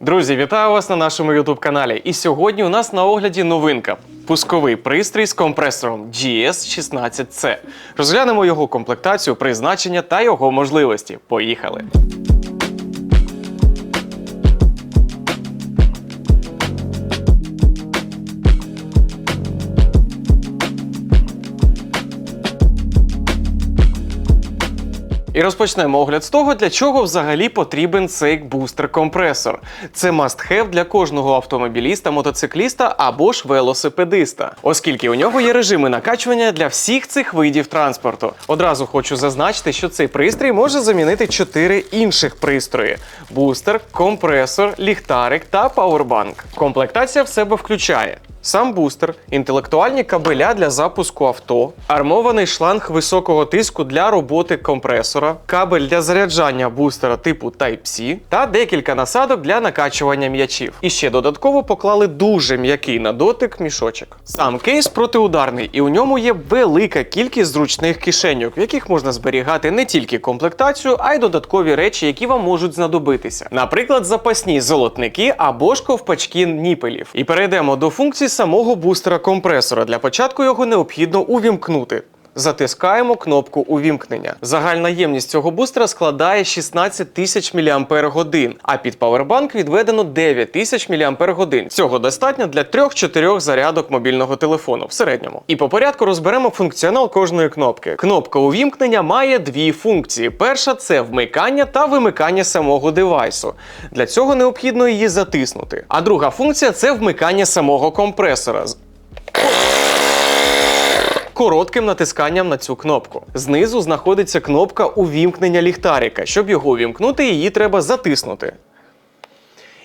Друзі, вітаю вас на нашому youtube каналі. І сьогодні у нас на огляді новинка. Пусковий пристрій з компресором GS16C. Розглянемо його комплектацію, призначення та його можливості. Поїхали! І розпочнемо огляд з того, для чого взагалі потрібен цей бустер-компресор. Це must-have для кожного автомобіліста, мотоцикліста або ж велосипедиста, оскільки у нього є режими накачування для всіх цих видів транспорту. Одразу хочу зазначити, що цей пристрій може замінити чотири інших пристрої: бустер, компресор, ліхтарик та пауербанк. Комплектація в себе включає. Сам бустер, інтелектуальні кабеля для запуску авто, армований шланг високого тиску для роботи компресора, кабель для заряджання бустера типу Type-C та декілька насадок для накачування м'ячів. І ще додатково поклали дуже м'який на дотик мішочок. Сам кейс протиударний, і у ньому є велика кількість зручних кишеньок, в яких можна зберігати не тільки комплектацію, а й додаткові речі, які вам можуть знадобитися. Наприклад, запасні золотники або ж ковпачки ніпелів. І перейдемо до функцій самого бустера компресора. Для початку його необхідно увімкнути. Затискаємо кнопку увімкнення. Загальна ємність цього бустера складає 16 тисяч мАч, а під павербанк відведено 9 тисяч мАч. Цього достатньо для 3-4 зарядок мобільного телефону в середньому. І по порядку розберемо функціонал кожної кнопки. Кнопка увімкнення має дві функції: перша це вмикання та вимикання самого девайсу. Для цього необхідно її затиснути. А друга функція це вмикання самого компресора. Коротким натисканням на цю кнопку. Знизу знаходиться кнопка увімкнення ліхтарика. Щоб його увімкнути, її треба затиснути.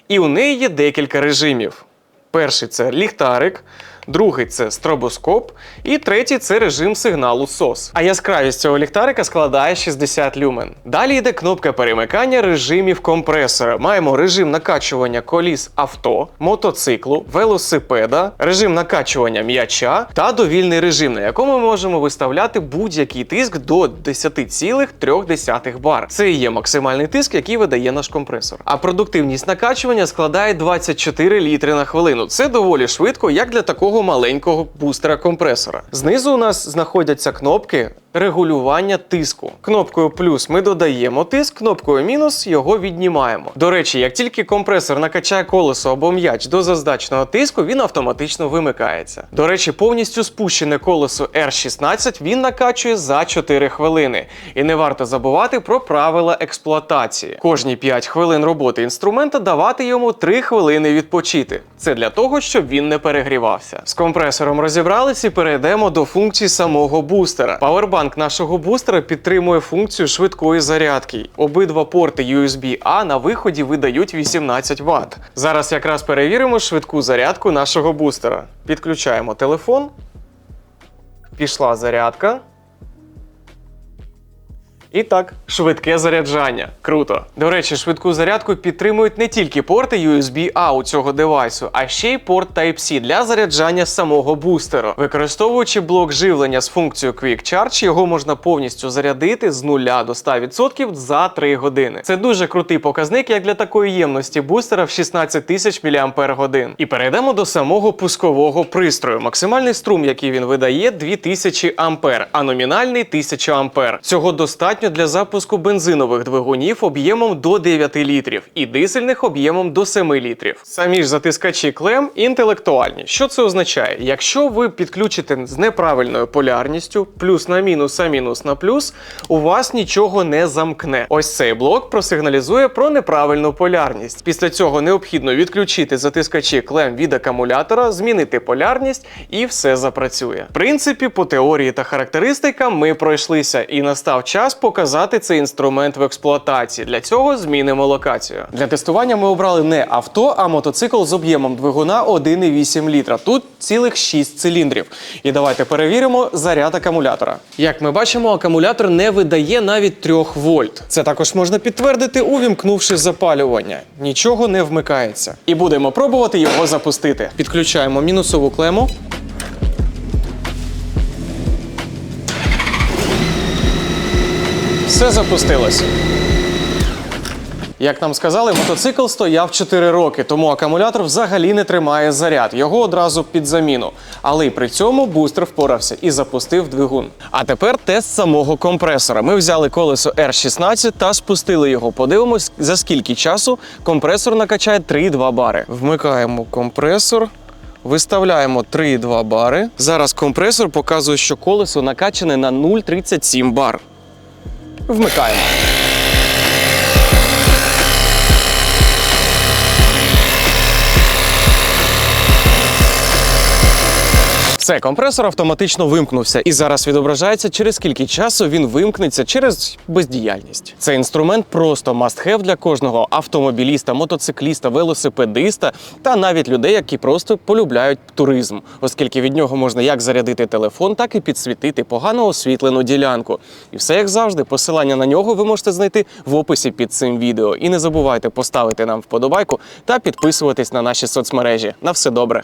І у неї є декілька режимів. Перший це ліхтарик, другий це стробоскоп, і третій це режим сигналу SOS. А яскравість цього ліхтарика складає 60 люмен. Далі йде кнопка перемикання режимів компресора. Маємо режим накачування коліс авто, мотоциклу, велосипеда, режим накачування м'яча та довільний режим, на якому ми можемо виставляти будь-який тиск до 10,3 бар. Це і є максимальний тиск, який видає наш компресор. А продуктивність накачування складає 24 літри на хвилину. Це доволі швидко, як для такого маленького бустера компресора. Знизу у нас знаходяться кнопки. Регулювання тиску. Кнопкою плюс ми додаємо тиск, кнопкою мінус його віднімаємо. До речі, як тільки компресор накачає колесо або м'яч до зазначеного тиску, він автоматично вимикається. До речі, повністю спущене колесо R16 він накачує за 4 хвилини. І не варто забувати про правила експлуатації. Кожні 5 хвилин роботи інструмента давати йому 3 хвилини відпочити. Це для того, щоб він не перегрівався. З компресором розібрались і перейдемо до функцій самого бустера. Павербанк нашого бустера підтримує функцію швидкої зарядки. Обидва порти USB-A на виході видають 18 Вт. Зараз якраз перевіримо швидку зарядку нашого бустера. Підключаємо телефон. Пішла зарядка. І так, швидке заряджання. Круто. До речі, швидку зарядку підтримують не тільки порти USB-A у цього девайсу, а ще й порт Type-C для заряджання самого бустера. Використовуючи блок живлення з функцією Quick Charge, його можна повністю зарядити з 0 до 100% за 3 години. Це дуже крутий показник, як для такої ємності бустера в 16 тисяч мАч. І перейдемо до самого пускового пристрою. Максимальний струм, який він видає, 2000 А, а номінальний 1000 А. Цього достатньо для запуску бензинових двигунів об'ємом до 9 літрів і дизельних об'ємом до 7 літрів. Самі ж затискачі клем інтелектуальні. Що це означає? Якщо ви підключите з неправильною полярністю, плюс на мінус, а мінус на плюс, у вас нічого не замкне. Ось цей блок просигналізує про неправильну полярність. Після цього необхідно відключити затискачі клем від акумулятора, змінити полярність і все запрацює. В принципі, по теорії та характеристикам ми пройшлися, і настав час показати цей інструмент в експлуатації. Для цього змінимо локацію. Для тестування ми обрали не авто, а мотоцикл з об'ємом двигуна 1,8 літра. Тут цілих 6 циліндрів. І давайте перевіримо заряд акумулятора. Як ми бачимо, акумулятор не видає навіть 3 вольт. Це також можна підтвердити, увімкнувши запалювання. Нічого не вмикається. І будемо пробувати його запустити. Підключаємо мінусову клему. Все запустилося. Як нам сказали, мотоцикл стояв 4 роки, тому акумулятор взагалі не тримає заряд. Його одразу під заміну. Але й при цьому бустер впорався і запустив двигун. А тепер тест самого компресора. Ми взяли колесо R16 та спустили його. Подивимось, за скільки часу компресор накачає 3,2 бари. Вмикаємо компресор. Виставляємо 3,2 бари. Зараз компресор показує, що колесо накачане на 0,37 бар. Вмикаємо. Все, компресор автоматично вимкнувся і зараз відображається, через скільки часу він вимкнеться через бездіяльність. Цей інструмент просто must-have для кожного автомобіліста, мотоцикліста, велосипедиста та навіть людей, які просто полюбляють туризм, оскільки від нього можна як зарядити телефон, так і підсвітити погано освітлену ділянку. І все як завжди, посилання на нього ви можете знайти в описі під цим відео. І не забувайте поставити нам вподобайку та підписуватись на наші соцмережі. На все добре.